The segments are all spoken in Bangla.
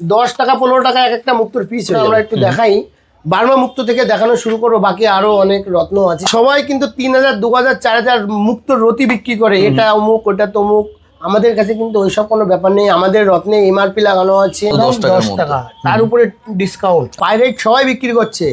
দশ টাকা পনেরো টাকা এক একটা মুক্তর পিস আমরা একটু দেখাই। বার্মা মুক্ত থেকে দেখানো শুরু করব বাকি আরও অনেক রত্ন আছে। সবাই কিন্তু তিন হাজার দু হাজার চার হাজার মুক্ত রতি বিক্রি করে। এটা অমুক ওটা তমুক। আমাদের কাছে কিন্তু ওইসব কোনো ব্যাপার নেই। আমাদের রত্নে এমআরপি লাগানো আছে। তো 10 টাকার দশ টাকা। তার উপরে ডিসকাউন্ট পাইরেট সবাই বিক্রি করছে।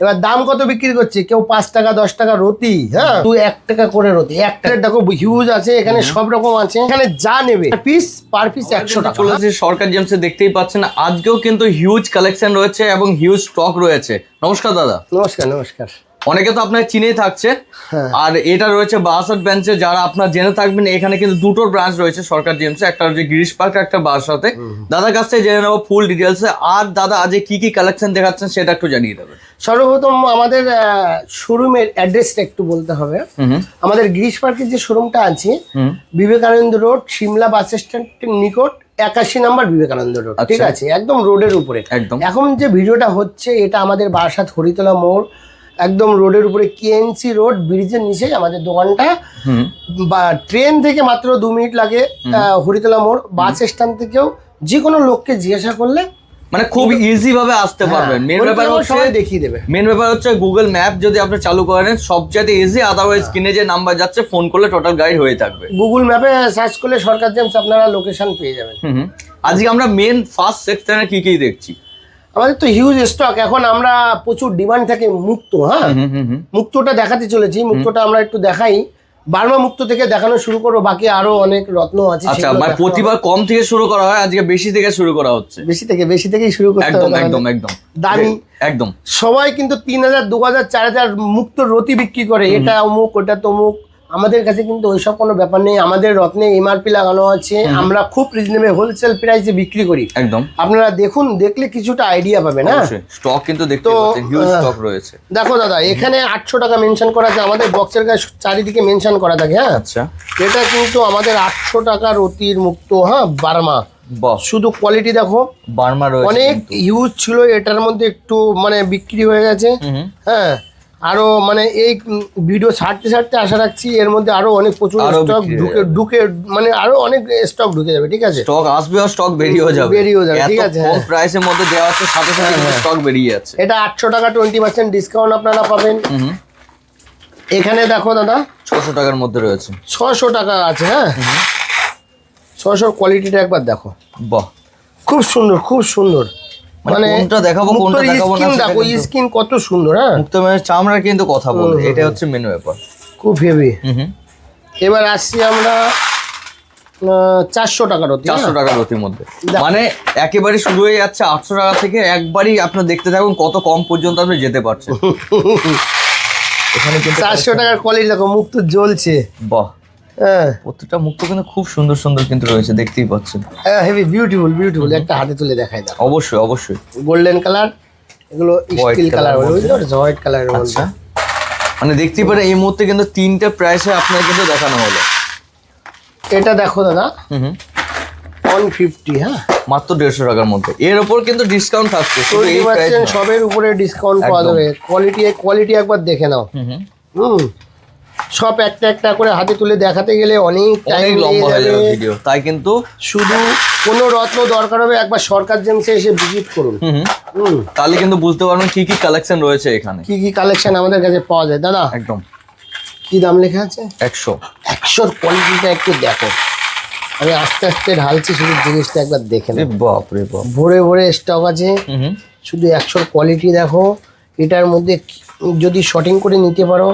এবার দাম কত বিক্রি করছে? কেউ পাঁচ টাকা দশ টাকা রতি হ্যাঁ? তুই এক টাকা করে রতি। এক টাকা দেখো হিউজ আছে এখানে সব রকম আছে। এখানে যা নেবে পিস পার পিস একশো টাকা। চলে সরকার জেমসে দেখতেই পাচ্ছেন। আজকেও কিন্তু হিউজ কালেকশন রয়েছে এবং হিউজ স্টক রয়েছে। নমস্কার দাদা। নমস্কার নমস্কার। অনেকে তো আপনার চিনেই থাকছে। হ্যাঁ। আর এটা রয়েছে বারাসাত ব্রাঞ্চে যারা আপনার জেনে থাকবেন এখানে কিন্তু দুটো ব্রাঞ্চ রয়েছে সরকার জেমসে একটা হচ্ছে গিরিশ পার্ক একটা বারাসাতে। দাদার কাছ থেকে জেনে নেব ফুল ডিটেলস আর দাদা আজকে কি কি কালেকশন দেখাচ্ছেন সেটা একটু জানিয়ে দেবেন। সর্বপ্রথম আমাদের শোরুমের অ্যাড্রেসটা একটু বলতে হবে। আমাদের গিরিশ পার্কের যে শোরুমটা আছে বিবেকানন্দ রোড সিমলা বাস স্ট্যান্ডের নিকট একাশি নাম্বার বিবেকানন্দ রোড ঠিক আচ্ছা। আছে? একদম রোডের উপরে। একদম। এখন যে ভিডিওটা হচ্ছে এটা আমাদের বারাসাত হরিতলা মোড় একদম রোডের উপরে কেএনসি রোড ব্রিজের নিচে আমাদের দোকানটা। বা ট্রেন থেকে মাত্র দু মিনিট লাগে হরিতলা মোড় বাস স্ট্যান্ড থেকেও যে কোনো লোককে জিজ্ঞাসা করলে মানে খুব ইজি ভাবে আসতে পারবেন। মেন ব্যাপার হচ্ছে দেখিয়ে দেবে। মেন ব্যাপার হচ্ছে গুগল ম্যাপ যদি আপনি চালু করেন সবচেয়ে ইজি আদারওয়াইজ কিনে যে নাম্বার যাচ্ছে ফোন করলে টোটাল গাইড হয়ে থাকবে। গুগল ম্যাপে সার্চ করলে সরকার জেমস আপনারা লোকেশন পেয়ে যাবেন। আজকে আমরা মেন ফার্স্ট সেকশনে কি কি দেখছি? আমাদের তো হিউজ স্টক এখন আমরা প্রচুর ডিমান্ড থাকে মুক্ত হ্যাঁ? মুক্তটা দেখাতে চলেছি মুক্তটা আমরা একটু দেখাই। বার্মা মুক্ত থেকে দেখানো শুরু করব বাকি আরও অনেক রত্ন আছে আচ্ছা মানে প্রতিবার কম থেকে শুরু করা হয় আজকে বেশি থেকে শুরু করা হচ্ছে। বেশি থেকে বেশি থেকেই শুরু করতে একদম একদম একদম। দামি। একদম। সবাই কিন্তু তিন হাজার দু হাজার চার হাজার মুক্ত রতি বিক্রি করে এটা অমুক ওটা তমুক। আমাদের কাছে কিন্তু ওইসব কোনো ব্যাপার নেই। আমাদের রত্নে এমআরপি লাগানো আছে। আমরা খুব রিজনেবল হোলসেল প্রাইসে বিক্রি করি। একদম। আপনারা দেখুন দেখলে কিছুটা আইডিয়া পাবেন হ্যাঁ? স্টক কিন্তু দেখতে পাচ্ছেন হিউজ স্টক রয়েছে। দেখো দাদা এখানে আটশো টাকা মেনশন করা আছে। আমাদের বক্সের গায়ে চারিদিকে মেনশন করা থাকে হ্যাঁ? আচ্ছা। এটা কিন্তু আমাদের আটশো টাকা রতির মুক্ত হ্যাঁ বার্মা। শুধু কোয়ালিটি দেখো। বার্মা রয়েছে অনেক। ইউজ ছিল এটার মধ্যে একটু মানে বিক্রি হয়ে গেছে। হ্যাঁ। আরও মানে এই ভিডিও ছাড়তে ছাড়তে আশা রাখছি এর মধ্যে আরও অনেক প্রচুর স্টক ঢুকে ঢুকে মানে আরও অনেক স্টক ঢুকে যাবে ঠিক আছে? স্টক আসবে আর স্টক বেরিয়েও যাবে। বেরিয়েও যাবে, ঠিক আছে, কম হ্যাঁ। প্রাইসের মধ্যে দেওয়া আছে সাথে সাথে স্টক বেরিয়ে যাচ্ছে। এটা আটশো টাকা টোয়েন্টি পার্সেন্ট ডিসকাউন্ট আপনারা পাবেন। এখানে দেখো দাদা। ছশো টাকার মধ্যে রয়েছে। ছশো টাকা আছে হ্যাঁ? ছশোর কোয়ালিটিটা একবার দেখো। বাহ। খুব সুন্দর খুব সুন্দর। মানে কোনটা দেখাবো, কোনটা দেখাবো না দেখো স্কিন কত সুন্দর হ্যাঁ? মুক্ত মানে চামড়ার কিন্তু কথা বলে এটা হচ্ছে মেনু ব্যাপার। খুব হেভি এবার আসছি আমরা চারশো টাকার অতি চারশো হ্যাঁ? টাকার রতির মধ্যে। মানে একেবারে শুরু হয়ে যাচ্ছে আটশো টাকা থেকে একবারই আপনার দেখতে থাকুন কত কম পর্যন্ত আপনি যেতে পারছেন। এখানে চারশো টাকার কোয়ালিটি দেখো মুখ তো জ্বলছে। বাহ। হ্যাঁ। প্রত্যেকটা মুক্ত কিন্তু খুব সুন্দর সুন্দর কিন্তু রয়েছে দেখতেই পাচ্ছেন। হেভি বিউটিফুল বিউটিফুল একটা হাতে তুলে দেখাই দাও। অবশ্যই অবশ্যই। গোল্ডেন কালার এগুলো স্টিল কালার হোয়াইট মধ্যে। আচ্ছা। মানে দেখতেই পারে এই মুহূর্তে কিন্তু তিনটে প্রাইসে আপনার কিন্তু দেখানো হলো। এটা দেখো দাদা। হুম হুম। ওয়ান ফিফটি হ্যাঁ। মাত্র দেড়শো টাকার মধ্যে। এর ওপর কিন্তু ডিসকাউন্ট থাকছে সবের উপরে ডিসকাউন্ট পাওয়া যাবে। কোয়ালিটি কোয়ালিটি একবার দেখে নাও। হুম হুম। হুম। সব একটা একটা করে হাতে তুলে দেখাতে গেলে অনেক টাইম লম্বা হয়ে যাবে ভিডিও তাই কিন্তু শুধু কোনো রত্ন দরকার হবে একবার সরকার জেমসে এসে ভিজিট করুন। তাহলে কিন্তু বুঝতে পারবেন কি কি কালেকশন রয়েছে এখানে। কি কি কালেকশন আমাদের কাছে পাওয়া যায় দাদা? একদম। কি দাম লেখা আছে? একশো। একশোর কোয়ালিটিটা একটু দেখো। আমি আস্তে আস্তে ঢালছি শুধু জিনিসটা একবার দেখে নেব বাপ রে বাপ। ভরে ভরে স্টক আছে। শুধু একশোর কোয়ালিটি দেখো। এটার মধ্যে যদি শর্টিং করে নিতে পারো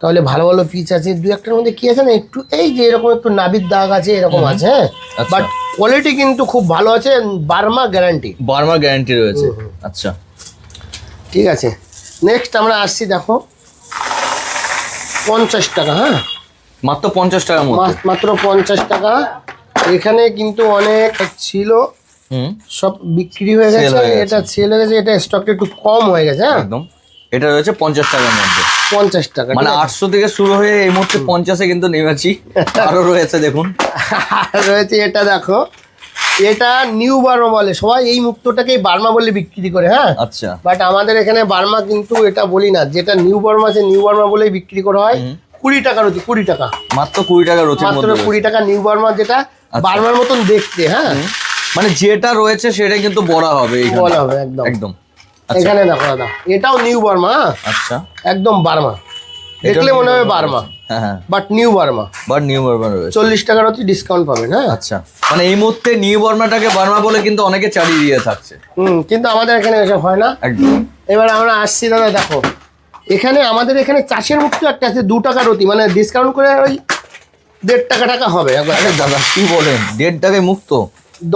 তাহলে ভালো ভালো পিচ আছে। দু একটার মধ্যে কি আছে না একটু এই যে এরকম একটু নাবির দাগ আছে এরকম আছে হ্যাঁ? আচ্ছা। বাট কোয়ালিটি কিন্তু খুব ভালো আছে বার্মা গ্যারান্টি বার্মা গ্যারান্টি রয়েছে। আচ্ছা। ঠিক আছে। নেক্সট আমরা আসছি দেখো। পঞ্চাশ টাকা হ্যাঁ? মাত্র পঞ্চাশ টাকা মাত্র পঞ্চাশ টাকা। এখানে কিন্তু অনেক ছিল। হুম। সব বিক্রি হয়ে গেছে হয়ে গেছে। এটা সেল হয়ে গেছে এটা স্টকটা একটু কম হয়ে গেছে হ্যাঁ? একদম। এটা রয়েছে পঞ্চাশ টাকার মধ্যে। পঞ্চাশ টাকা মানে? আটশো থেকে শুরু হয়ে এই মুহূর্তে পঞ্চাশে কিন্তু নেমেছি। আরও রয়েছে দেখুন। রয়েছে এটা দেখো। এটা নিউ বার্মা বলে। সবাই এই মুক্তটাকেই বার্মা বলে বিক্রি করে হ্যাঁ? আচ্ছা। বাট আমাদের এখানে বার্মা কিন্তু এটা বলি না। যেটা নিউ বার্মা আছে নিউ বার্মা বলেই বিক্রি করা হয়। কুড়ি টাকার হচ্ছে কুড়ি টাকা। মাত্র কুড়ি টাকা রতির মাত্র কুড়ি টাকা নিউ বার্মা যেটা বার্মার মতন দেখতে হ্যাঁ? মানে যেটা রয়েছে সেটা কিন্তু বড় হবে। বলা হবে একদম। একদম। আচ্ছা এখানে দেখো দাদা এটাও নিউ বার্মা হ্যাঁ? আচ্ছা। একদম বার্মা দেখলে মনে হবে বার্মা হ্যাঁ but new Burma but new Burma রয়েছে। চল্লিশ টাকার অতি ডিসকাউন্ট পাবেন হ্যাঁ? আচ্ছা। মানে এই মুহূর্তে নিউ বার্মাটাকে বার্মা বলে কিন্তু অনেকে চালিয়ে দিয়ে থাকছে। হুম কিন্তু আমাদের এখানে এসব হয় না। একদম। এবার আমরা আসছি দাদা দেখো। এখানে আমাদের এখানে চাষের মুক্ত একটা আছে দু টাকার অতি মানে ডিসকাউন্ট করে ওই দেড় টাকা টাকা হবে। একবার দাদা কি বলেন? দেড় টাকায় মুক্ত?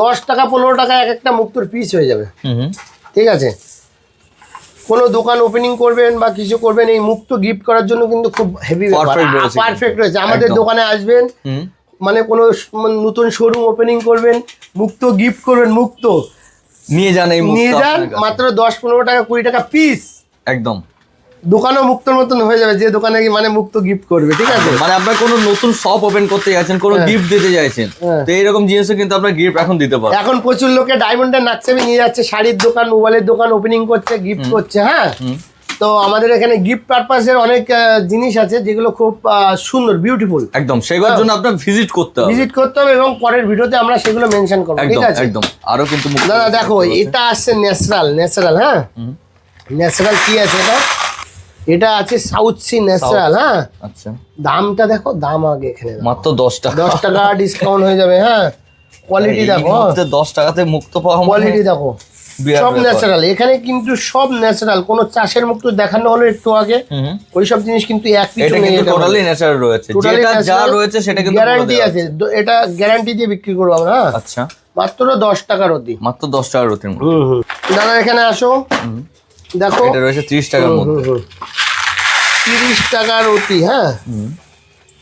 দশ টাকা পনেরো টাকা এক একটা মুক্তর পিস হয়ে যাবে। হুম। ঠিক আছে? কোনো দোকান ওপেনিং করবেন বা কিছু করবেন এই মুক্ত গিফট করার জন্য কিন্তু খুব হেভি পারফেক্ট রয়েছে আমাদের দোকানে আসবেন মানে কোনো মানে নতুন শোরুম ওপেনিং করবেন মুক্ত গিফট করবেন মুক্ত। নিয়ে যান নিয়ে যান মাত্র দশ পনেরো টাকা কুড়ি টাকা পিস একদম। দোকানও মুক্তর মতন হয়ে যাবে যে দোকানে গিয়ে মানে মুক্ত গিফট করবে ঠিক আছে? মানে আপনার কোনো নতুন শপ ওপেন করতে যাচ্ছেন কোনো হ্যাঁ। গিফট দিতে চাইছেন হ্যাঁ। তো এইরকম জিনিসও কিন্তু আপনার গিফট এখন দিতে পারেন এখন প্রচুর লোকে ডায়মন্ডের নাকচাবি নিয়ে যাচ্ছে শাড়ির দোকান মোবাইলের দোকান ওপেনিং করছে গিফট করছে হ্যাঁ? তো আমাদের এখানে গিফট পারপাসের অনেক জিনিস আছে যেগুলো খুব সুন্দর বিউটিফুল একদম সেগুলোর জন্য আপনার ভিজিট করতে হবে। ভিজিট করতে হবে এবং পরের ভিডিওতে আমরা সেগুলো মেনশন করব ঠিক আছে? একদম আরও কিন্তু দাদা দেখো এটা আসছে ন্যাচারাল ন্যাচারাল হ্যাঁ? ন্যাচারাল কি আছে এটা? এটা আছে সাউথ সি ন্যাচারাল হ্যাঁ? আচ্ছা। দামটা দেখো দাম আগে এখানে। মাত্র দশ টাকা। দশ টাকা ডিসকাউন্ট হয়ে যাবে হ্যাঁ? কোয়ালিটি দেখো মুহূর্তে দশ টাকাতে মুক্ত পাওয়া মানে কোয়ালিটি দেখো। সব ন্যাচারাল এখানে কিন্তু সব ন্যাচারাল কোনো চাষের মুক্ত দেখানো হলো একটু আগে। ওই সব জিনিস কিন্তু এক পিছু কিন্তু টোটালি ন্যাচারাল রয়েছে। যেটা যা রয়েছে সেটা কিন্তু গ্যারান্টি আছে। এটা গ্যারান্টি দিয়ে বিক্রি করব আমরা হ্যাঁ? আচ্ছা। মাত্র দশ টাকার অতি মাত্র দশ টাকার রতির হুম হুম। দাদা এখানে আসো। হুম। দেখো। এটা রয়েছে ত্রিশ টাকার মধ্যে। তিরিশ টাকার অতি হ্যাঁ।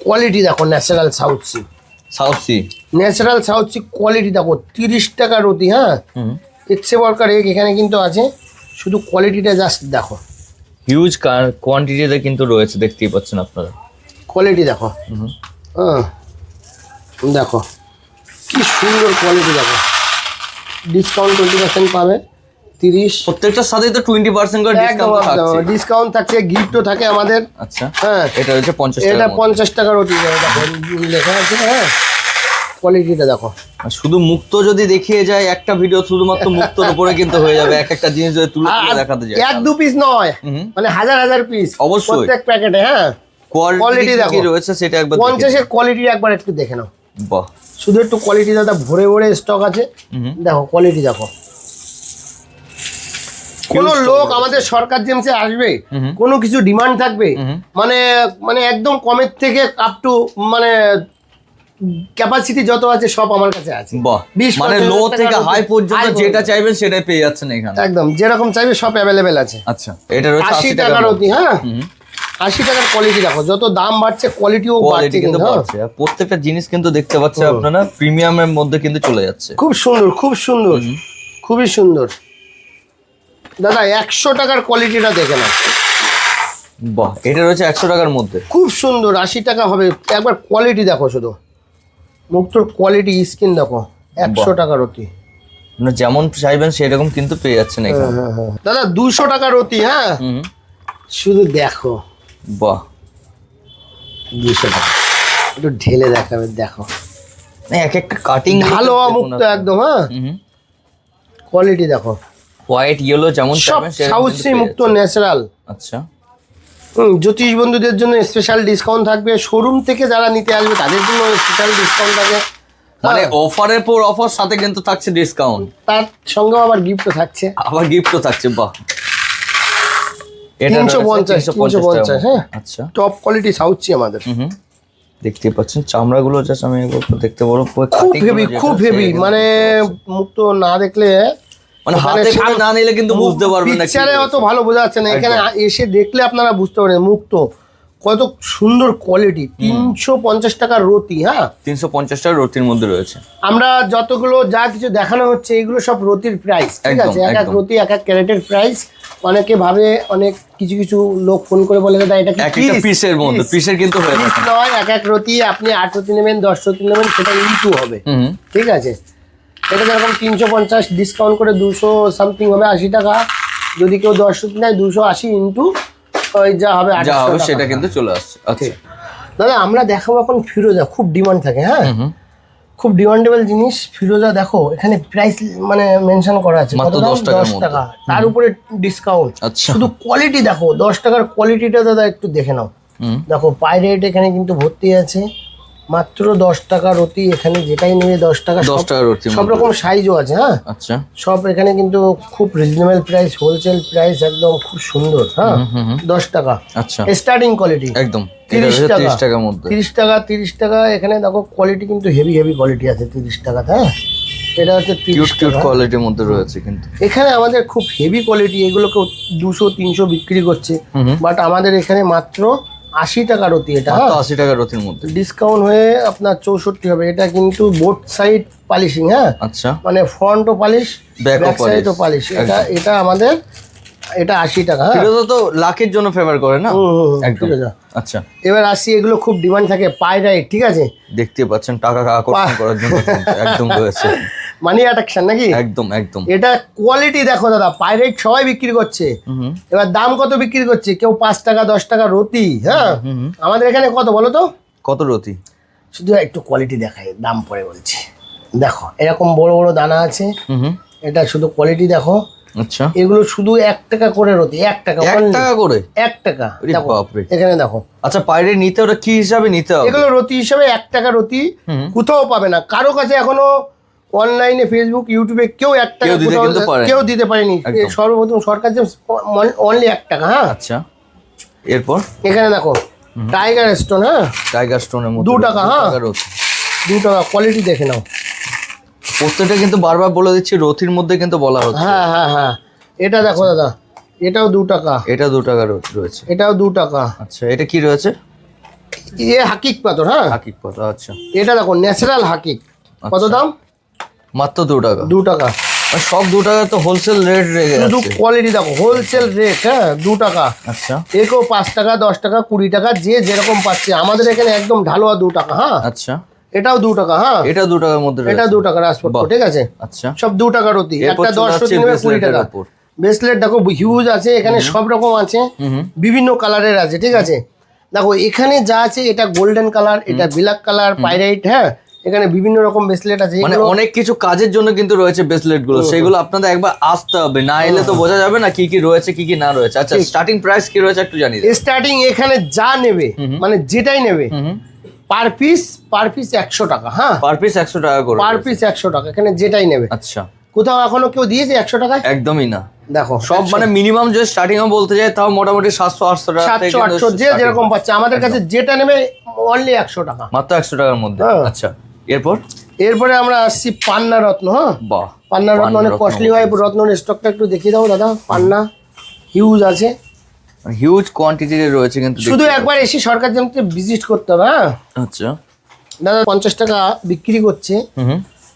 কোয়ালিটি দেখো natural South Sea South Sea natural South Sea quality দেখো তিরিশ টাকার অতি হ্যাঁ? এক্সে ওয়ার্কার এক এখানে কিন্তু আছে শুধু কোয়ালিটিটা জাস্ট দেখো। হিউজ কোয়ান্টিটিতে কিন্তু রয়েছে দেখতেই পাচ্ছেন আপনারা। কোয়ালিটি দেখো। হ্যাঁ দেখো কি সুন্দর কোয়ালিটি দেখো। ডিসকাউন্ট টোয়েন্টি পার্সেন্ট পাবে। তিরিশ। প্রত্যেকটার সাথেই তো টোয়েন্টি পার্সেন্ট করে ডিসকাউন্ট থাকছে। গিফটও থাকে আমাদের। আচ্ছা হ্যাঁ। এটা হচ্ছে পঞ্চাশ এটা পঞ্চাশ লেখা আছে হ্যাঁ। কোয়ালিটিটা দেখো। শুধু মুক্ত যদি দেখিয়ে যায় একটা ভিডিও শুধুমাত্র মুক্তর উপরে কিন্তু হয়ে যাবে। এক একটা জিনিস যদি তুলে তুলে দেখাতে যায়। এক দু পিস নয়। মানে হাজার হাজার পিস অবশ্যই। প্রত্যেক প্যাকেটে হ্যাঁ। কোয়ালিটি দেখো। রয়েছে সেটা একবার পঞ্চাশের কোয়ালিটি একবার একটু দেখে নাও। বাহ। শুধু একটু কোয়ালিটি দাদা ভরে ভরে স্টক আছে। দেখো কোয়ালিটি দেখো। কোনো লোক আমাদের সরকার জেমসে আসবে কোনো কিছু ডিমান্ড থাকবে মানে মানে একদম কমের থেকে আপ টু মানে ক্যাপাসিটি যত আছে সব আমার কাছে আছে। বাহ। 20 মানে লো থেকে হাই পর্যন্ত যেটা। চাইবেন সেটাই পেয়ে যাচ্ছেন এখানে। একদম যেরকম চাইবে সব অ্যাভেলেবেল আছে। আচ্ছা এটা রয়েছে আশি আশি টাকার টাকার অতি হ্যাঁ। আশি টাকার কোয়ালিটি দেখো যত দাম বাড়ছে কোয়ালিটিও কোয়ালিটি বাড়ছে কিন্তু কিন্তু হ্যাঁ। বাড়ছে আর প্রত্যেকটা জিনিস কিন্তু দেখতে পাচ্ছেন আপনারা প্রিমিয়ামের মধ্যে কিন্তু চলে যাচ্ছে। খুব সুন্দর খুব সুন্দর খুবই সুন্দর। দাদা একশো টাকার কোয়ালিটিটা দেখে না বাহ এটা রয়েছে একশো টাকার মধ্যে। খুব সুন্দর আশি টাকা হবে। একবার কোয়ালিটি দেখো শুধু। মুক্তোর কোয়ালিটি স্কিন দেখো। একশো টাকার অতি আপনারা যেমন চাইবেন সেরকম কিন্তু পেয়ে যাচ্ছেন এখানে। দাদা দুশো টাকার অতি হ্যাঁ। শুধু দেখো। বাহ। দুশো টাকা। একটু ঢেলে দেখাবে দেখো। এক একটা কাটিং ভালো মুক্ত একদম। হ্যাঁ? কোয়ালিটি দেখো। হোয়াইট ইয়েলো যেমন সব সাউথ সি মুক্ত ন্যাচারাল আচ্ছা। জ্যোতিষ বন্ধুদের জন্য স্পেশাল ডিসকাউন্ট থাকবে। শোরুম থেকে যারা নিতে আসবে তাদের জন্য স্পেশাল ডিসকাউন্ট থাকে মানে হ্যাঁ, অফারের পর অফার সাথে কিন্তু থাকছে ডিসকাউন্ট তার সঙ্গেও আবার গিফটও থাকছে। আবার গিফটও থাকছে বাহ। এটা 350, রয়েছে 350 হ্যাঁ। আচ্ছা। টপ কোয়ালিটি সাউথ সি আমাদের। হুম হুম। দেখতে পাচ্ছেন চামড়াগুলো জাস্ট আমি দেখতে বলো খুব হেভি খুব হেভি মানে। মুক্ত না দেখলে মানে হাতে করে না নিলে কিন্তু বুঝতে পারবেন না পিকচারে অত ভালো বোঝা যাচ্ছে না। এখানে এসে দেখলে আপনারা বুঝতে পারবেন মুক্ত। কত সুন্দর কোয়ালিটি তিনশো পঞ্চাশ টাকার রতি হ্যাঁ? তিনশো পঞ্চাশ টাকা রতির মধ্যে রয়েছে। আমরা যতগুলো যা কিছু দেখানো হচ্ছে এগুলো সব রতির প্রাইস ঠিক আছে? এক এক রতি এক এক ক্যারেটের প্রাইস অনেকে ভাবে অনেক কিছু কিছু লোক ফোন করে বলে দাদা এটা কি পিসের মধ্যে। পিসের কিন্তু নয় এক এক রতি আপনি আট রতি নেবেন দশ রতি নেবেন সেটা ইন্টু হবে। ঠিক আছে? এটা যেরকম তিনশো পঞ্চাশ ডিসকাউন্ট করে দুশো সামথিং হবে আশি টাকা। যদি কেউ দশ রতি নেয় দুশো আশি ইন্টু ওই যা হবে যা হবে সেটা কিন্তু চলে আসছে। আচ্ছা। দাদা আমরা দেখাবো এখন ফিরোজা খুব ডিমান্ড থাকে হ্যাঁ? খুব ডিমান্ডেবল জিনিস ফিরোজা দেখো এখানে প্রাইস মানে মেনশন করা আছে মাত্র কত দাম? 10 টাকার 10 মধ্যে। টাকা। তার উপরে ডিসকাউন্ট আচ্ছা। শুধু কোয়ালিটি দেখো দশ টাকার কোয়ালিটিটা দাদা একটু দেখে নাও। দেখো পাইরেট এখানে কিন্তু ভর্তি আছে। মাত্র দশ টাকা রতি এখানে যেটাই নেবে দশ টাকা দশ টাকা রুটি সব রকম সাইজও আছে হ্যাঁ? আচ্ছা। সব এখানে কিন্তু খুব রিজনেবল প্রাইস হোলসেল প্রাইস একদম খুব সুন্দর হ্যাঁ? দশ টাকা। আচ্ছা। স্টার্টিং কোয়ালিটি একদম। তিরিশ টাকা। তিরিশ টাকার মধ্যে। তিরিশ টাকা তিরিশ টাকা এখানে দেখো কোয়ালিটি কিন্তু হেভি হেভি কোয়ালিটি আছে তিরিশ টাকা হ্যাঁ? এটা হচ্ছে তিরিশ কিউট কিউট টাকা। কোয়ালিটির মধ্যে রয়েছে কিন্তু। এখানে আমাদের খুব হেভি কোয়ালিটি এগুলোকে দুশো তিনশো বিক্রি করছে। বাট আমাদের এখানে মাত্র আশি টাকা রতি এটা হ্যাঁ? আশি টাকার রতির মধ্যে। ডিসকাউন্ট হয়ে আপনার চৌষট্টি হবে। এটা কিন্তু বোট সাইড পালিশিং হ্যাঁ? আচ্ছা। মানে ফ্রন্ট ও পালিশ ব্যাক সাইড ও পালিশ এটা এটা আমাদের এটা আশি টাকা হ্যাঁ? ফিরোজা তো লাখের জন্য ফেভার করে না? একদম। আচ্ছা। এবার আসি এগুলো খুব ডিমান্ড থাকে পায়রাইট ঠিক আছে? দেখতে পাচ্ছেন টাকা আকর্ষণ করার জন্য একদম রয়েছে। মানি অ্যাট্রাকশন নাকি? একদম একদম। এটা কোয়ালিটি দেখো দাদা পাইরেট সবাই বিক্রি করছে। এবার দাম কত বিক্রি করছে? কেউ পাঁচ টাকা দশ টাকা রতি হ্যাঁ? আমাদের এখানে কত বলো তো? কত রতি? শুধু একটু কোয়ালিটি দেখাই দাম পরে বলছি। দেখো এরকম বড় বড় দানা আছে। এটা শুধু কোয়ালিটি দেখো। আচ্ছা। এগুলো শুধু এক টাকা করে রতি এক টাকা এক টাকা করে? এক টাকা। এখানে দেখো। আচ্ছা বাইরে নিতে ওটা কি হিসাবে নিতে হবে? এগুলো রতি হিসাবে এক টাকা রতি। কোথাও পাবে না। কারও কাছে এখনও অনলাইনে ফেসবুক ইউটিউবে কেউ এক টাকা কেউ দিতে পারেনি। সর্বপ্রথম সরকার যে অনলি এক টাকা হ্যাঁ? আচ্ছা। এরপর? এখানে দেখো টাইগার স্টোন হ্যাঁ? টাইগার স্টোনের মধ্যে দু টাকা, হ্যাঁ। দু টাকা কোয়ালিটি দেখে নাও। প্রত্যেকটা কিন্তু বারবার বলে দিচ্ছি রথির মধ্যে কিন্তু বলা হচ্ছে। হ্যাঁ হ্যাঁ হ্যাঁ। এটা দেখো দাদা এটাও দু টাকা। এটা দু টাকা রয়েছে। এটাও দু টাকা। আচ্ছা এটা কি রয়েছে? এ হাকিক পাথর হ্যাঁ? হাকিক পাতা আচ্ছা। এটা দেখো ন্যাচারাল হাকিক। কত দাম? মাত্র দু টাকা। দু টাকা। সব দু টাকা তো হোলসেল রেট রেগে শুধু কোয়ালিটি দেখো হোলসেল রেট হ্যাঁ দু টাকা। আচ্ছা। একেও পাঁচ টাকা দশ টাকা কুড়ি টাকা যে যেরকম পাচ্ছে। আমাদের এখানে একদম ঢালোয়া দু টাকা হ্যাঁ। আচ্ছা। এটাও দু টাকা হ্যাঁ। এটা দু টাকার মধ্যে এটা দু টাকা রাজপথ বাহ। ঠিক আছে? আচ্ছা। সব দু টাকার অতি। একটা দশ কুড়ি টাকা। ব্রেসলেট দেখো হিউজ আছে এখানে সব রকম আছে। বিভিন্ন কালারের আছে ঠিক আছে? দেখো এখানে যা আছে এটা গোল্ডেন কালার এটা ব্ল্যাক কালার পাইরাইট হ্যাঁ? এখানে বিভিন্ন রকম ব্রেসলেট আছে মানে অনেক কিছু কাজের জন্য কিন্তু রয়েছে ব্রেসলেটগুলো সেগুলো আপনাদের একবার আসতে হবে। না এলে তো বোঝা যাবে না কি কি রয়েছে কি কি না রয়েছে। আচ্ছা স্টার্টিং প্রাইস কি রয়েছে একটু জানি স্টার্টিং এখানে যা নেবে মানে যেটাই নেবে পার পিস পার পিস একশো টাকা হ্যাঁ? পার পিস একশো টাকা করে পার পিস একশো টাকা এখানে যেটাই নেবে। আচ্ছা। কোথাও এখনও কেউ দিয়েছে একশো টাকায়? একদমই না। দেখো সব মানে মিনিমাম যদি স্টার্টিং বলতে যাই তাও মোটামুটি সাতশো আটশো টাকা সাতশো আটশো যে যেরকম পাচ্ছে। আমাদের কাছে যেটা নেবে অনলি একশো টাকা। মাত্র একশো টাকার মধ্যে। হ্যাঁ। আচ্ছা। এরপর? এরপরে আমরা আসছি পান্না রত্ন হ্যাঁ? বাহ পান্না রত্ন অনেক কস্টলি হয় রত্নের স্টকটা একটু দেখিয়ে দাও দাদা পান্না হিউজ আছে। হিউজ কোয়ান্টিটির রয়েছে কিন্তু শুধু একবার এসে সরকার জমিতে ভিজিট করতে হবে হ্যাঁ? আচ্ছা। দাদা পঞ্চাশ টাকা বিক্রি করছে।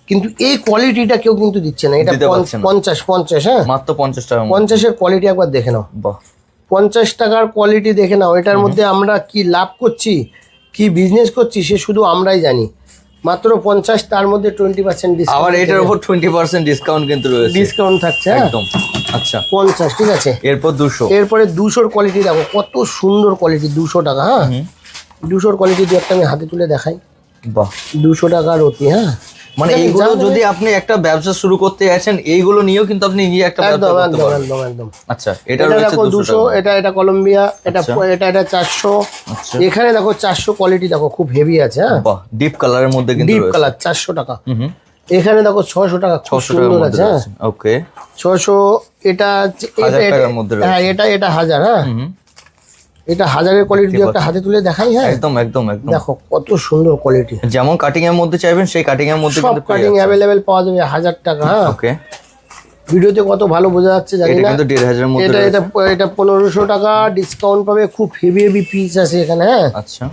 কিন্তু এই কোয়ালিটিটা কেউ কিন্তু দিচ্ছে না এটা। পঞ্চাশ পঞ্চাশ হ্যাঁ? মাত্র পঞ্চাশ টাকা পঞ্চাশের কোয়ালিটি একবার দেখে নাও। বাহ। পঞ্চাশ টাকার কোয়ালিটি দেখে নাও এটার মধ্যে আমরা কি লাভ করছি কি বিজনেস করছি সে শুধু আমরাই জানি। মাত্র পঞ্চাশ তার মধ্যে টোয়েন্টি পার্সেন্ট আবার এটার উপর টোয়েন্টি পার্সেন্ট ডিসকাউন্ট কিন্তু রয়েছে। ডিসকাউন্ট থাকছে হ্যাঁ? একদম। আচ্ছা। পঞ্চাশ ঠিক আছে? এরপর দুশো। এরপরে দুশোর কোয়ালিটি দেখো কত সুন্দর কোয়ালিটি দুশো টাকা হ্যাঁ? দুশোর কোয়ালিটি দিয়ে একটা আমি হাতে তুলে দেখাই। বাহ। দুশো টাকার অতি হ্যাঁ? মানে এইগুলো যদি আপনি একটা ব্যবসা শুরু করতে আছেন এইগুলো নিয়েও কিন্তু আপনি নিজে একটা ব্যবসা করতে পারেন। একদম একদম। আচ্ছা এটা দেখো দুশো দুশো এটা এটা কলম্বিয়া এটা আচ্ছা। এটা এটা চারশো। আচ্ছা। এখানে দেখো চারশো কোয়ালিটি দেখো খুব হেভি আছে হ্যাঁ? বাহ ডিপ কালারের মধ্যে কিন্তু ডিপ কালার চারশো টাকা। হুম এখানে দেখো ছশো টাকা খুব সুন্দর আছে হ্যাঁ? ওকে ছশো এটা হচ্ছে- এটা- হ্যাঁ এটা এটা হাজার হ্যাঁ। এটা হাজারের কোয়ালিটি একটা হাতে তুলে দেখাই হ্যাঁ? একদম একদম একদম। দেখো কত সুন্দর কোয়ালিটি যেমন কাটিং এর মধ্যে চাইবেন সেই কাটিং এর মধ্যে সব কাটিং অ্যাভেলেবেল পাওয়া যাবে হাজার টাকা হ্যাঁ? ওকে ভিডিওতে কত ভালো বোঝা যাচ্ছে জানি এটা কিন্তু দেড় হাজারের মধ্যে এটা এটা এটা পনেরোশো টাকা ডিসকাউন্ট পাবে খুব হেভি হেভি পিস আছে এখানে হ্যাঁ? আচ্ছা।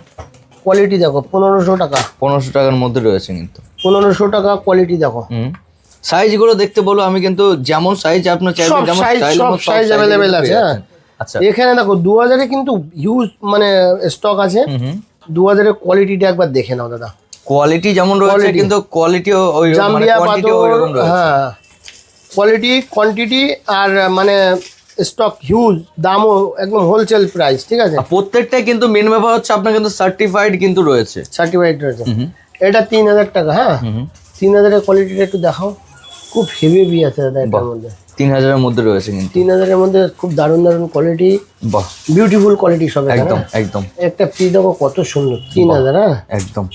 কোয়ালিটি দেখো পনেরোশো টাকা। পনেরোশো টাকার মধ্যে রয়েছে কিন্তু। পনেরোশো টাকা কোয়ালিটি দেখো। হুম। সাইজগুলো দেখতে বলো আমি কিন্তু যেমন সাইজ আপনার চাইবেন যেমন style সব available কিন্তু আছে, হ্যাঁ। আচ্ছা। এখানে দেখো দু হাজারে কিন্তু হিউজ মানে স্টক আছে। দু হাজারের কোয়ালিটিটা একবার দেখে নাও দাদা। কোয়ালিটি যেমন রয়েছে কিন্তু কোয়ালিটিও ওই মানে জাম্বিয়া পাথর রয়েছে। হ্যাঁ। কোয়ালিটি কোয়ান্টিটি আর মানে স্টক হিউজ দামও একদম হোলসেল প্রাইস ঠিক আছে? আর প্রত্যেকটাই কিন্তু মেন ব্যাপার হচ্ছে আপনার কিন্তু সার্টিফাইড কিন্তু রয়েছে। সার্টিফাইড রয়েছে। এটা তিন হাজার টাকা হ্যাঁ। তিন হাজারের কোয়ালিটিটা একটু দেখাও। খুব হেভি হেভি আছে দাদা এটার মধ্যে। তিন হাজারের মধ্যে রয়েছে কিন্তু। তিন হাজারের মধ্যে খুব দারুণ দারুণ কোয়ালিটি বাহ। বিউটিফুল কোয়ালিটি সব একদম একদম। একটা পিস দেখো কত সুন্দর তিন হাজার হ্যাঁ? একদম।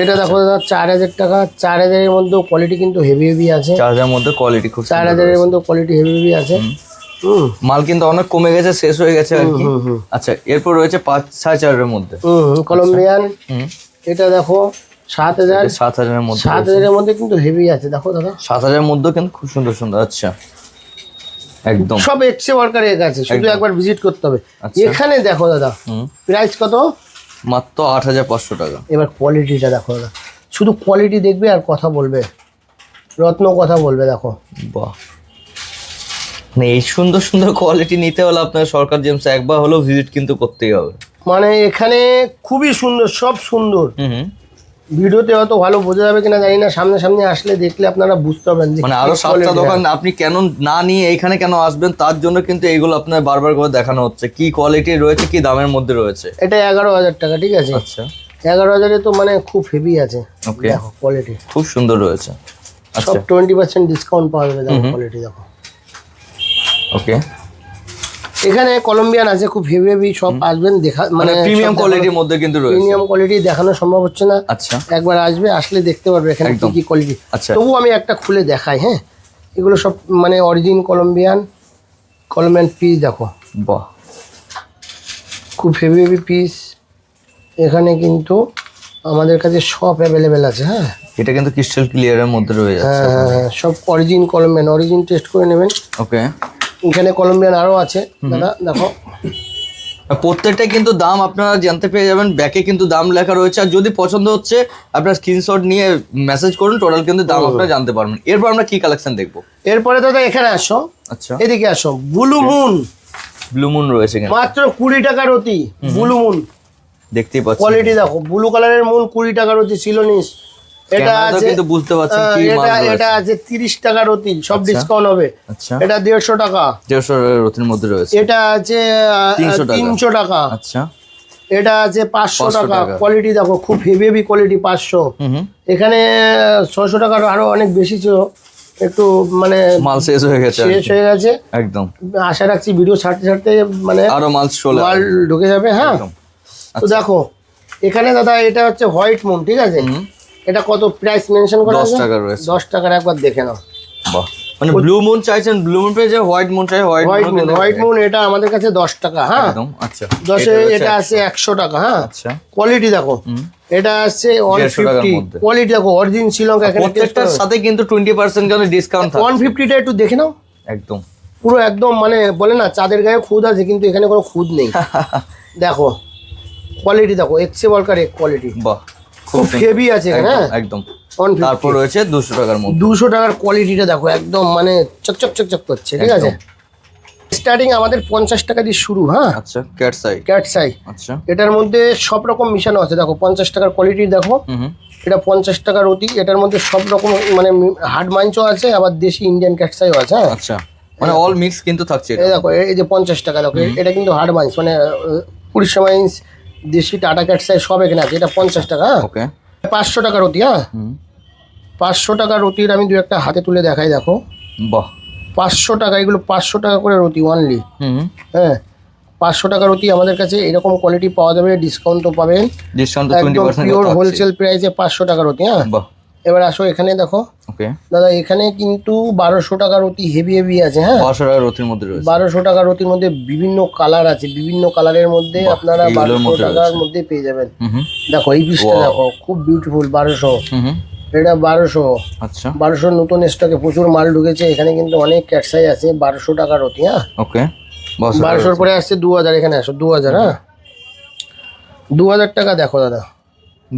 এটা দেখো দাদা চার হাজার টাকা চার হাজারের মধ্যেও কোয়ালিটি কিন্তু হেভি হেভি আছে। চার হাজারের মধ্যে কোয়ালিটি খুব চার হাজারের মধ্যে কোয়ালিটি হেভি হেভি আছে। হুম। মাল কিন্তু অনেক কমে গেছে শেষ হয়ে গেছে আর কি। আচ্ছা এরপর রয়েছে পাঁচ সাড়ে চারের মধ্যে। কলম্বিয়ান হুম। এটা দেখো সাত হাজার সাত হাজারের মধ্যে সাত হাজারের মধ্যে কিন্তু হেভি আছে দেখো দাদা। সাত হাজারের মধ্যেও কিন্তু খুব সুন্দর সুন্দর আচ্ছা। একদম। সব এক্সে ওয়ার্কার এক আছে শুধু একবার ভিজিট করতে হবে। আচ্ছা। এখানে দেখো দাদা প্রাইস কত? মাত্র আট হাজার পাঁচশো টাকা। এবার কোয়ালিটিটা দেখো দাদা। শুধু কোয়ালিটি দেখবে আর কথা বলবে। রত্ন কথা বলবে দেখো। বাহ। মানে এই সুন্দর সুন্দর কোয়ালিটি নিতে হলে আপনার সরকার জেমস একবার হলেও ভিজিট কিন্তু করতেই হবে। মানে এখানে খুবই সুন্দর সব সুন্দর। হুম। ভিডিওতে অত ভালো বোঝা যাবে কিনা জানি না সামনে সামনে আসলে দেখলে আপনারা বুঝতে পারবেন যে মানে আরও সাতটা দোকান আপনি কেন না নিয়ে এখানে কেন আসবেন তার জন্য কিন্তু এগুলো আপনার বারবার করে দেখানো হচ্ছে। কি কোয়ালিটি রয়েছে কি দামের মধ্যে রয়েছে? এটা এগারো হাজার টাকা ঠিক আছে? আচ্ছা। এগারো হাজারে তো মানে খুব হেভি আছে। ওকে দেখো কোয়ালিটি খুব সুন্দর রয়েছে। সব টোয়েন্টি পার্সেন্ট ডিসকাউন্ট পাওয়া যাবে দেখো কোয়ালিটি দেখো। ওকে এখানে কলম্বিয়ান আছে খুব হেভি হেভি সব আসবেন দেখা মানে মানে প্রিমিয়াম কোয়ালিটির মধ্যে কিন্তু রয়েছে। প্রিমিয়াম কোয়ালিটি দেখানো সম্ভব হচ্ছে না। আচ্ছা। একবার আসবে আসলে দেখতে পারবে এখানে কি। কি কোয়ালিটি আচ্ছা। তবু আমি একটা খুলে দেখাই হ্যাঁ? এগুলো সব মানে অরিজিন কলম্বিয়ান কলম্বিয়ান পিস দেখো। বাহ। খুব হেভি হেভি পিস এখানে কিন্তু আমাদের কাছে সব অ্যাভেলেবেল আছে হ্যাঁ? এটা কিন্তু ক্রিস্টাল ক্লিয়ারের মধ্যে রয়ে যাচ্ছে হ্যাঁ হ্যাঁ হ্যাঁ সব অরিজিন কলম্বিয়ান অরিজিন টেস্ট করে নেবেন। ওকে এখানে কলম্বিয়ান আরও আছে দাদা দেখো। প্রত্যেকটা কিন্তু দাম আপনারা জানতে পেরে যাবেন ব্যাকে কিন্তু দাম লেখা রয়েছে। আর যদি পছন্দ হচ্ছে আপনার স্ক্রিনশট নিয়ে মেসেজ করুন টোটাল কিন্তু দাম আপনারা জানতে পারবেন। এরপর আমরা কি কালেকশন দেখব? এরপরে দাদা এখানে আসো। আচ্ছা। এদিকে আসো। ব্লু মুন ব্লু মুন রয়েছে মাত্র কুড়ি টাকার অতি ব্লু মুন দেখতেই পাচ্ছেন কোয়ালিটি দেখো। ব্লু কালারের মুন কুড়ি টাকার অতি সিলোনিস এটা আছে কিন্তু বুঝতে পারছেন কি মাল এটা এটা আছে তিরিশ টাকার অতি সব আচ্ছা। ডিসকাউন্ট হবে। আচ্ছা। এটা দেড়শো টাকা। দেড়শো রতির মধ্যে রয়েছে। এটা আছে 300 টাকা। টাকা। আচ্ছা। এটা আছে পাঁচশো 500 টাকা। টাকা। কোয়ালিটি দেখো খুব হেভি হেভি কোয়ালিটি পাঁচশো। এখানে ছশো টাকার আরও অনেক বেশি ছিল। একটু মানে মাল শেষ হয়ে গেছে শেষ হয়ে গেছে। একদম। আশা রাখছি ভিডিও ছাড়তে ছাড়তে মানে আরও মাল চলে মাল ঢুকে যাবে হ্যাঁ? তো দেখো এখানে দাদা এটা হচ্ছে হোয়াইট মুন ঠিক আছে? এটা কত প্রাইস মেনশন করা আছে? 10 টাকা রয়েছে। দশ টাকার একবার দেখে নাও। বাহ। মানে ব্লু মুন চাইছেন ব্লু মুন পেয়েছে হোয়াইট মুন চাই হোয়াইট মুন হোয়াইট মুন এটা আমাদের কাছে দশ টাকা হ্যাঁ? একদম আচ্ছা। দশে রয়েছে এটা আছে একশো। টাকা হ্যাঁ? আচ্ছা। কোয়ালিটি দেখো। এটা আছে ওয়ান 150 টাকার ফিফটি মধ্যে। কোয়ালিটি দেখো অরিজিন শ্রীলঙ্কা এখানে প্রত্যেকটার সাথে কিন্তু টোয়েন্টি পার্সেন্ট কিন্তু ডিসকাউন্ট থাকে ওয়ান ফিফটিটা একটু দেখে নাও। একদম। পুরো একদম মানে বলে না চাঁদের গায়ে খুদ আছে কিন্তু এখানে কোনো খুদ নেই। দেখো। কোয়ালিটি দেখো এক্সে বলকার এক কোয়ালিটি বাহ। খুব হেভি আছে হ্যাঁ? একদম। তারপর রয়েছে দুশো টাকার মধ্যে। দুশো টাকার কোয়ালিটিটা দেখো একদম মানে চকচক চকচক করছে ঠিক আছে? স্টার্টিং আমাদের পঞ্চাশ টাকা দিয়ে শুরু হ্যাঁ? আচ্ছা ক্যাট সাই ক্যাট সাই আচ্ছা। এটার মধ্যে সব রকম মিশানো আছে দেখো পঞ্চাশ টাকার কোয়ালিটি দেখো। এটা পঞ্চাশ টাকার অতি এটার মধ্যে সব রকম মানে হার্ড মাইন্সও আছে আবার দেশি ইন্ডিয়ান ক্যাট সাইও আছে হ্যাঁ? আচ্ছা মানে অল মিক্স কিন্তু থাকছে এই দেখো এই যে পঞ্চাশ টাকা দেখো এটা কিন্তু হার্ড মাইন্স মানে উড়িষ্যা মাইন্স দেশি টাটা ক্যাট সাইজ সব এখানে আছে। এটা পঞ্চাশ টাকা হ্যাঁ? ওকে পাঁচশো টাকার রুটি হ্যাঁ? পাঁচশো টাকার রুটির আমি দু একটা হাতে তুলে দেখাই দেখো। বাহ। পাঁচশো টাকা এগুলো পাঁচশো টাকা করে রতি ওয়ানলি হুম। হ্যাঁ? পাঁচশো টাকার অতি আমাদের কাছে এরকম কোয়ালিটি পাওয়া যাবে ডিসকাউন্টও পাবেন। ডিসকাউন্ট একদম পিওর হোলসেল প্রাইসে পাঁচশো টাকার অতি হ্যাঁ? বাহ। এবার আসো এখানে দেখো। ওকে দাদা এখানে কিন্তু বারোশো টাকার অতি হেভি হেভি আছে হ্যাঁ? পাঁচশো টাকার রতির মধ্যে রয়েছে। বারোশো টাকার অতির মধ্যে বিভিন্ন কালার আছে বিভিন্ন কালারের মধ্যে আপনারা বারোশো টাকার মধ্যে পেয়ে যাবেন। দেখো এই পিসটা দেখো খুব বিউটিফুল বারোশো। এটা বারোশো। আচ্ছা। বারোশো নতুন স্টকে প্রচুর মাল ঢুকেছে এখানে কিন্তু অনেক ক্যাটসাই আছে বারোশো টাকার অতি হ্যাঁ? ওকে বারোশোর পরে আসছে দু হাজার এখানে আসো দু হাজার হ্যাঁ? দু হাজার টাকা দেখো দাদা।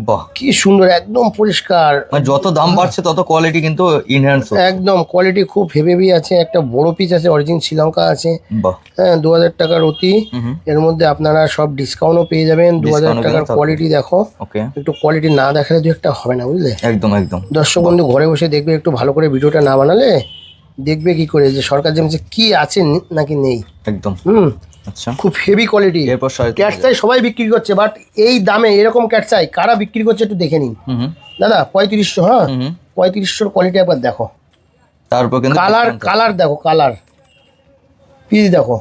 বাহ। কি সুন্দর একদম পরিষ্কার। মানে যত দাম বাড়ছে তত কোয়ালিটি কিন্তু ইনহ্যান্স একদম কোয়ালিটি খুব হেভি আছে। একটা বড় পিস আছে অরিজিন শ্রীলঙ্কা আছে। বাহ। হ্যাঁ দু হাজার টাকার অতি। এর মধ্যে আপনারা সব ডিসকাউন্টও পেয়ে যাবেন। দু হাজার টাকার কোয়ালিটি দেখো। একটু কোয়ালিটি না দেখালে দু একটা হবে না বুঝলে? একদম একদম। দর্শক বন্ধু ঘরে বসে দেখবে একটু ভালো করে ভিডিওটা না বানালে দেখবে কি করে? যে সরকার জেমসে কি আছে নাকি নেই? একদম। হুম। আচ্ছা। খুব হেভি কোয়ালিটি এরপর ক্যাটসাই সবাই বিক্রি করছে বাট এই দামে এরকম ক্যাটসাই কারা বিক্রি করছে একটু দেখে নিন। দাদা পঁয়ত্রিশশো হ্যাঁ। পঁয়ত্রিশশোর কোয়ালিটি একবার দেখো। তারপর কিন্তু কালার কালার দেখো কালার পিস দেখো।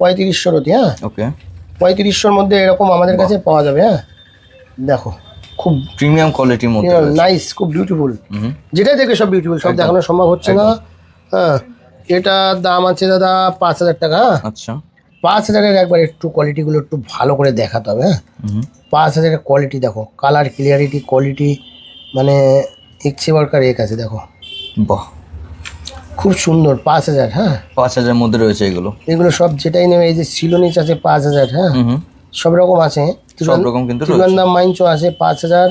পঁয়ত্রিশশোর অতি হ্যাঁ? ওকে পঁয়ত্রিশশোর মধ্যে এরকম আমাদের কাছে পাওয়া যাবে হ্যাঁ? দেখো। খুব প্রিমিয়াম কোয়ালিটির মধ্যে। নাইস খুব বিউটিফুল। যেটাই দেখে সব বিউটিফুল সব দেখানো সম্ভব হচ্ছে না। হ্যাঁ। এটার দাম আছে দাদা পাঁচ হাজার টাকা হ্যাঁ? আচ্ছা। পাঁচ হাজারের একবার একটু কোয়ালিটিগুলো একটু ভালো করে দেখাতে হবে হ্যাঁ। পাঁচ হাজারের কোয়ালিটি দেখো কালার ক্লিয়ারিটি কোয়ালিটি মানে একশে বারকার এক আছে দেখো। বাহ। খুব সুন্দর পাঁচ হাজার হ্যাঁ? পাঁচ হাজার মধ্যে রয়েছে এগুলো? এগুলো সব যেটাই নেবে এই যে সিলোনিচ আছে পাঁচ হাজার হ্যাঁ। সব রকম আছে। সব রকম কিন্তু ত্রিবান্দাম আছে পাঁচ হাজার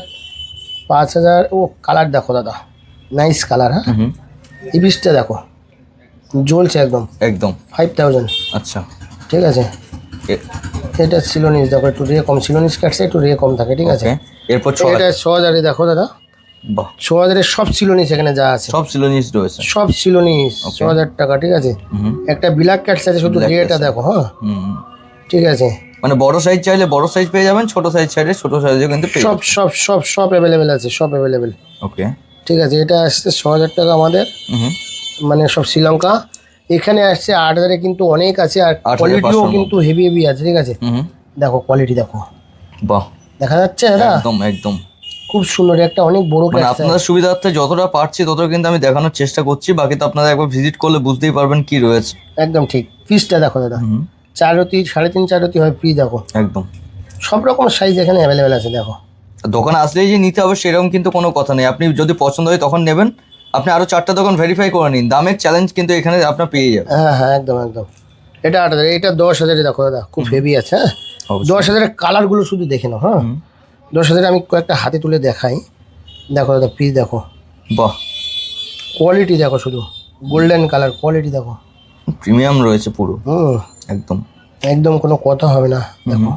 পাঁচ হাজার ও কালার দেখো দাদা নাইস কালার হ্যাঁ। এই দেখো জ্বলছে একদম। একদম। ফাইভ থাউজেন্ড আচ্ছা। ঠিক আছে? এটা সিলোনিস দেখো একটু রে কম সিলোনিস কাটছে একটু রে কম থাকে ঠিক আছে? এরপর ছ এটা ছ হাজারে দেখো দাদা। ছ হাজারের সব সিলোনিস এখানে যা আছে। সব সিলোনিস রয়েছে। সব সিলোনিস ছ হাজার টাকা ঠিক আছে। একটা ব্ল্যাক কাটস আছে শুধু রেটা দেখো হ্যাঁ। ঠিক আছে? মানে বড় সাইজ চাইলে বড় সাইজ পেয়ে যাবেন ছোট সাইজ চাইলে ছোট সাইজও কিন্তু সব সব সব সব অ্যাভেলেবেল আছে সব অ্যাভেলেবেল ওকে। ঠিক আছে এটা আসছে ছ হাজার টাকা আমাদের। মানে সব শ্রীলঙ্কা। এখানে আসছে আট হাজারে কিন্তু অনেক আছে আর কোয়ালিটিও কিন্তু হেভি হেভি আছে ঠিক আছে। দেখো কোয়ালিটি দেখো। বাহ। দেখা যাচ্ছে দাদা? একদম একদম। খুব সুন্দর একটা অনেক বড় মানে আপনাদের সুবিধার্থে যতটা পারছি ততটা কিন্তু আমি দেখানোর চেষ্টা করছি বাকি তো আপনারা একবার ভিজিট করলে বুঝতেই পারবেন কি রয়েছে। একদম ঠিক। পিসটা দেখো দাদা। হুম। চার রতি সাড়ে তিন চার রতি হয় ফ্রি দেখো। একদম। সব রকম সাইজ এখানে অ্যাভেলেবেল আছে দেখো। দোকানে আসলেই যে নিতে হবে সেরকম কিন্তু কোনো কথা নেই। আপনি যদি পছন্দ হয় তখন নেবেন। আপনি আরও চারটা দোকান ভেরিফাই করে নিন। দামের চ্যালেঞ্জ কিন্তু এখানে আপনার পেয়ে যাবেন। হ্যাঁ হ্যাঁ একদম একদম। এটা আট হাজার এটা দশ হাজারে দেখো দাদা খুব হেভি আছে হ্যাঁ। দশ হাজারের কালারগুলো শুধু দেখে নাও হ্যাঁ? দশ হাজারে আমি কয়েকটা হাতে তুলে দেখাই। দেখো দাদা পিস দেখো। বাহ। কোয়ালিটি দেখো শুধু। গোল্ডেন কালার কোয়ালিটি দেখো। প্রিমিয়াম রয়েছে পুরো। একদম। একদম কোনো কথা হবে না দেখো।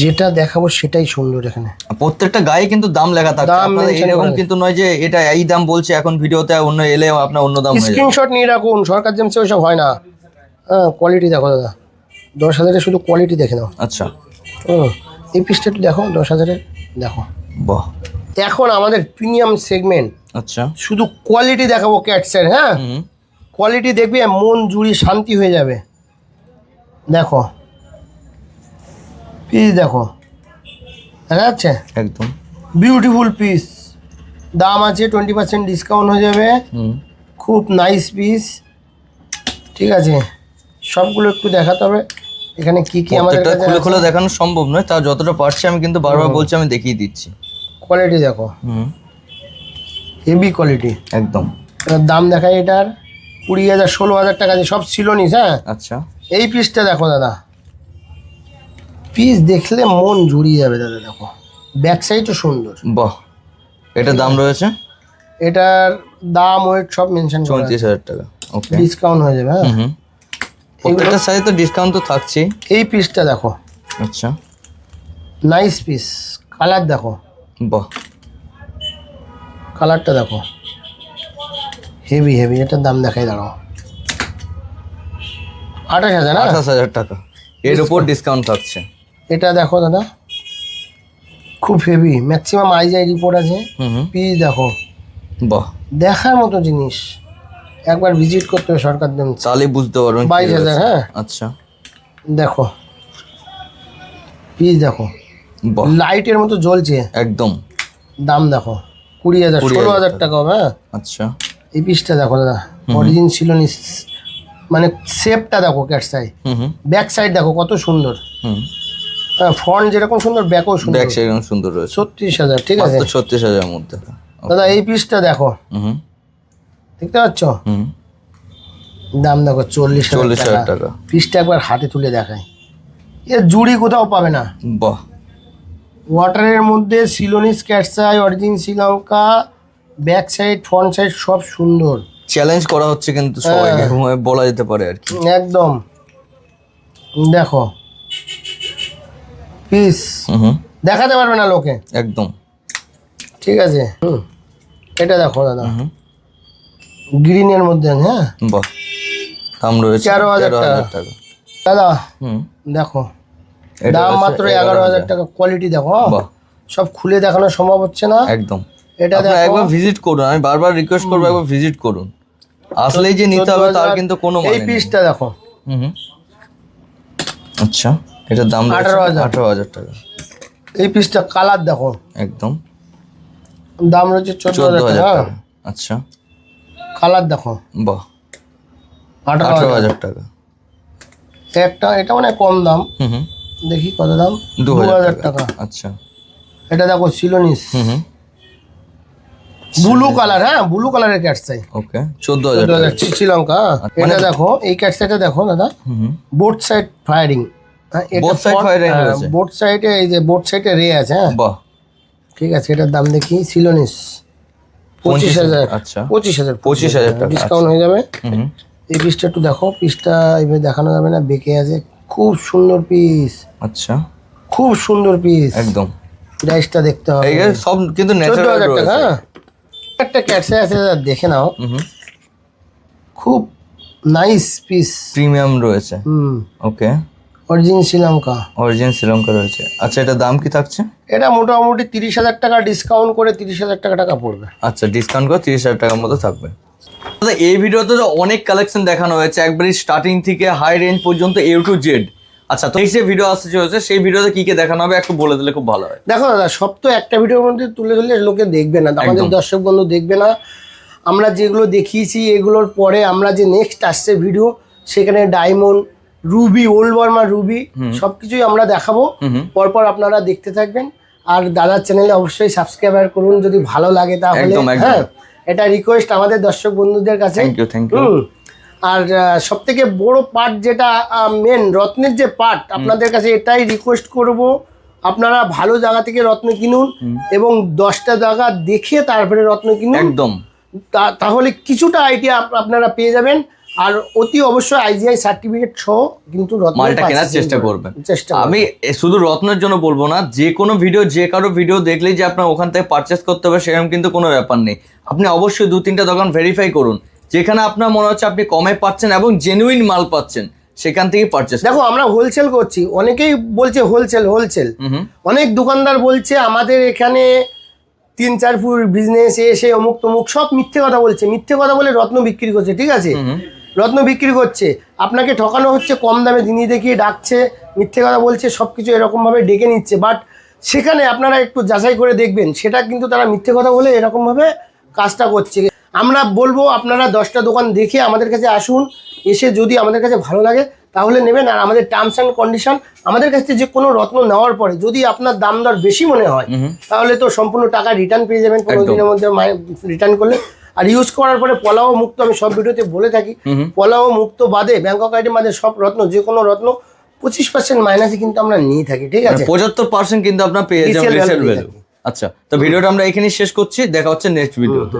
যেটা দেখাবো সেটাই সুন্দর এখানে। প্রত্যেকটা গায়ে কিন্তু দাম লেখা আপনাদের এরকম কিন্তু নয় যে এটা এই দাম বলছে এখন ভিডিওতে অন্য এলে আপনার অন্য দাম স্ক্রিনশট নিয়ে রাখুন সরকার জেমসে ওইসব হয় না। হ্যাঁ কোয়ালিটি দেখো দাদা। দশ হাজারে শুধু কোয়ালিটি দেখে নাও। আচ্ছা। হুম এই পিসটা একটু দেখো দশ হাজারের দেখো। বাহ। এখন আমাদের প্রিমিয়াম সেগমেন্ট আচ্ছা। শুধু কোয়ালিটি দেখাবো ক্যাটসের হ্যাঁ? কোয়ালিটি দেখবে মন জুড়ি শান্তি হয়ে যাবে। দেখো। পিস দেখো। দেখা যাচ্ছে? একদম। বিউটিফুল পিস দাম আছে টোয়েন্টি পার্সেন্ট ডিসকাউন্ট হয়ে যাবে। খুব নাইস পিস ঠিক আছে? সবগুলো একটু দেখাতে হবে। এখানে কি কি আমাদের খুলে খুলে দেখানো সম্ভব নয়। তা যতটা পারছি আমি কিন্তু বারবার বলছি আমি দেখিয়ে দিচ্ছি। কোয়ালিটি দেখো। হুম। হেভি কোয়ালিটি একদম। দাম দেখায় এটার। কুড়ি হাজার ষোলো হাজার টাকা সব ছিল নিস হ্যাঁ? আচ্ছা। এই পিসটা দেখো দাদা। পিস দেখলে মন জুড়িয়ে যাবে দাদা দেখো। ব্যাক সাইডও সুন্দর। বাহ এটা দাম রয়েছে? এটার দাম ওয়েট সব মেনশন করা চৌত্রিশ হাজার টাকা ওকে ডিসকাউন্ট হয়ে যাবে হ্যাঁ। হুম প্রত্যেকটা সাইজে তো ডিসকাউন্ট তো থাকছেই। এই পিসটা দেখো। আচ্ছা। নাইস পিস কালার দেখো। বাহ। কালারটা দেখো। হেভি হেভি এটার দাম দেখাই দাঁড়াও। আঠাশ হাজার না? আঠাশ হাজার টাকা। এর উপর ডিসকাউন্ট থাকছে। এটা দেখো দাদা। খুব হেভি ম্যাক্সিমাম আইজাই রিপোর্ট আছে। পিস দেখো। বাহ। দেখার মতো জিনিস। একবার ভিজিট করতে হবে সরকার দেন। তাহলে বুঝতে পারবেন বাইশ হাজার হ্যাঁ? আচ্ছা। দেখো। পিস দেখো। লাইটের মতো জ্বলছে। একদম। দাম দেখো। কুড়ি হাজার ষোলো হাজার টাকা হবে হ্যাঁ? আচ্ছা। এই পিসটা দেখো দাদা। অরিজিন ছিল নি মানে শেপটা দেখো ক্যাটসাই হুম হুম। ব্যাক সাইড দেখো কত সুন্দর। হুম। ফ্রন্ট যেরকম সুন্দর ব্যাকও সুন্দর। ব্যাক সাইড সুন্দর রয়েছে। ছত্রিশ হাজার ঠিক আছে? ছত্রিশ হাজারের মধ্যে। দাদা এই পিসটা দেখো। দেখতে পাচ্ছ? দাম দেখো চল্লিশ চল্লিশ হাজার টাকা। পিসটা একবার হাতে তুলে দেখায় এ জুড়ি কোথাও পাবে না। বাহ। ওয়াটারের মধ্যে Ceylonese cat's eye origin Sri Lanka back side front side সব সুন্দর। চ্যালেঞ্জ করা হচ্ছে কিন্তু সবাইকে হ্যাঁ। বলা যেতে পারে আর কি। একদম। দেখো। পিস। দেখাতে পারবে না লোকে। একদম। ঠিক আছে। হুম। এটা দেখো দাদা। গ্রিনের মধ্যে হ্যাঁ? বাহ। দাম রয়েছে তেরো হাজার টাকা। দাদা দেখো। এটা দাম মাত্র এগারো হাজার টাকা। কোয়ালিটি দেখো সব খুলে দেখানো সম্ভব হচ্ছে না। একদম। এটা দেখো। একবার ভিজিট করুন। আমি বারবার রিকোয়েস্ট করব একবার ভিজিট করুন। আসলেই যে নিতে হবে তার কিন্তু কোনো এই মানে পিসটা দেখো। হুম। আচ্ছা। এটার দাম আঠারো হাজার। আঠারো হাজার টাকা। এই পিসটা কালার দেখো। একদম। দাম রয়েছে চোদ্দ হাজার টাকা। আচ্ছা। কালার দেখো। বাহ। আঠারো হাজার। টাকা। একটা এটা মানে কম দাম। দেখি কত দাম। দু হাজার টাকা। আচ্ছা। এটা দেখো সিলোনিস হুম হুম। ব্লু কালার হ্যাঁ ব্লু কালারের ক্যাটসাই ওকে চোদ্দ হাজার শ্রীলঙ্কা মানে এটা দেখো এই ক্যাটসাইটা দেখো দাদা। হুম হুম। Both side firing Both side firing রয়েছে? বোট সাইডে এই যে বোট সাইডে রে আছে হ্যাঁ? বাহ। ঠিক আছে এটার দাম দেখি সিলোনিস পঁচিশ হাজার আচ্ছা। পঁচিশ হাজার পঁচিশ হাজার টাকা, ডিসকাউন্ট হয়ে যাবে। এই পিসটা একটু দেখো পিসটা এইভাবে দেখানো যাবে না বেঁকে আছে। খুব সুন্দর পিস আচ্ছা। খুব সুন্দর পিস একদম। প্রাইসটা দেখতে হবে। এই সব কিন্তু চোদ্দ ন্যাচারাল হাজার টাকা হ্যাঁ? একটা ক্যাটসে আছে দেখে নাও। খুব নাইস পিস প্রিমিয়াম রয়েছে। হুম। Okay origin Sri Lanka. Origin Sri Lanka রয়েছে। আচ্ছা এটা দাম কি থাকছে? এটা মোটামুটি তিরিশ হাজার টাকা ডিসকাউন্ট করে তিরিশ হাজার টাকা টাকা পড়বে। আচ্ছা ডিসকাউন্ট করে তিরিশ হাজার টাকার মতো থাকবে। দাদা এই ভিডিওতে তো অনেক কালেকশন দেখানো হয়েছে একবারই স্টার্টিং থেকে হাই রেঞ্জ পর্যন্ত এ টু জেড আচ্ছা তো যে ভিডিও আসতে চলেছে সেই ভিডিওতে কি কি দেখানো হবে একটু বলে দিলে খুব ভালো হয়। দেখো দাদা সব তো একটা ভিডিওর মধ্যে তুলে ধরলে লোকে দেখবে না আমাদের। দর্শক বন্ধু দেখবে না। আমরা যেগুলো দেখিয়েছি এগুলোর পরে আমরা যে নেক্সট আসছে ভিডিও সেখানে diamond ruby old Burma ruby সবকিছুই আমরা দেখাবো। পরপর আপনারা দেখতে থাকবেন। আর দাদার চ্যানেলে অবশ্যই সাবস্ক্রাইবার করুন যদি ভালো লাগে তাহলে। হ্যাঁ এটা রিকোয়েস্ট আমাদের দর্শক বন্ধুদের কাছে। থ্যাংক ইউ থ্যাংক ইউ আর সব থেকে বড় পার্ট যেটা মেন রত্নের যে পার্ট আপনাদের কাছে এটাই রিকোয়েস্ট করব। আপনারা ভালো জায়গা থেকে রত্ন কিনুন এবং দশটা জায়গা দেখে তারপরে রত্ন কিনুন। একদম। তাহলে কিছুটা আইডিয়া আপনারা পেয়ে যাবেন। আর অতি অবশ্যই আইজিআই সার্টিফিকেট সহ কিন্তু মালটা কেনার চেষ্টা করবেন। চেষ্টা আমি শুধু রত্নের জন্য বলব না যে কোনো ভিডিও যে কারও ভিডিও দেখলেই যে আপনার ওখান থেকে পারচেস করতে হবে সেরকম কিন্তু কোনো ব্যাপার নেই। আপনি অবশ্যই দু তিনটা দোকান ভেরিফাই করুন। যেখানে আপনার মনে হচ্ছে আপনি কমে পাচ্ছেন এবং জেনুইন মাল পাচ্ছেন সেখান থেকেই পারচেস দেখো আমরা হোলসেল করছি। অনেকেই বলছে হোলসেল হোলসেল অনেক দোকানদার বলছে আমাদের এখানে তিন চার ফুট বিজনেস এসে অমুক তমুক সব মিথ্যে কথা বলছে। মিথ্যে কথা বলে রত্ন বিক্রি করছে ঠিক আছে? রত্ন বিক্রি করছে আপনাকে ঠকানো হচ্ছে কম দামে জিনিস দেখিয়ে ডাকছে মিথ্যে কথা বলছে সব কিছু এরকমভাবে ডেকে নিচ্ছে। বাট সেখানে আপনারা একটু যাচাই করে দেখবেন সেটা কিন্তু তারা মিথ্যে কথা বলে এরকমভাবে কাজটা করছে। আমরা বলব আপনারা দশটা দোকান দেখে আমাদের কাছে আসুন এসে যদি আমাদের কাছে ভালো লাগে তাহলে নেবেন। আর আমাদের টার্মস অ্যান্ড কন্ডিশন আমাদের কাছ থেকে যে কোনো রত্ন নেওয়ার পরে যদি আপনার দাম দর বেশি মনে হয় তাহলে তো সম্পূর্ণ টাকা রিটার্ন পেয়ে যাবেন একদম। দিনের মধ্যে রিটার্ন করলে। আর ইউজ করার পরে পলাও মুক্ত আমি সব ভিডিওতে বলে থাকি। পলাও মুক্ত বাদে ব্যাংকক আইডি বাদে সব রত্ন যে কোনো রত্ন পঁচিশ পার্সেন্ট মাইনাসে কিন্তু আমরা নিয়ে থাকি ঠিক আছে? পঁচাত্তর পার্সেন্ট কিন্তু আপনার পেয়ে যাবেন আচ্ছা তো ভিডিওটা আমরা এখানেই শেষ করছি দেখা হচ্ছে নেক্সট ভিডিওতে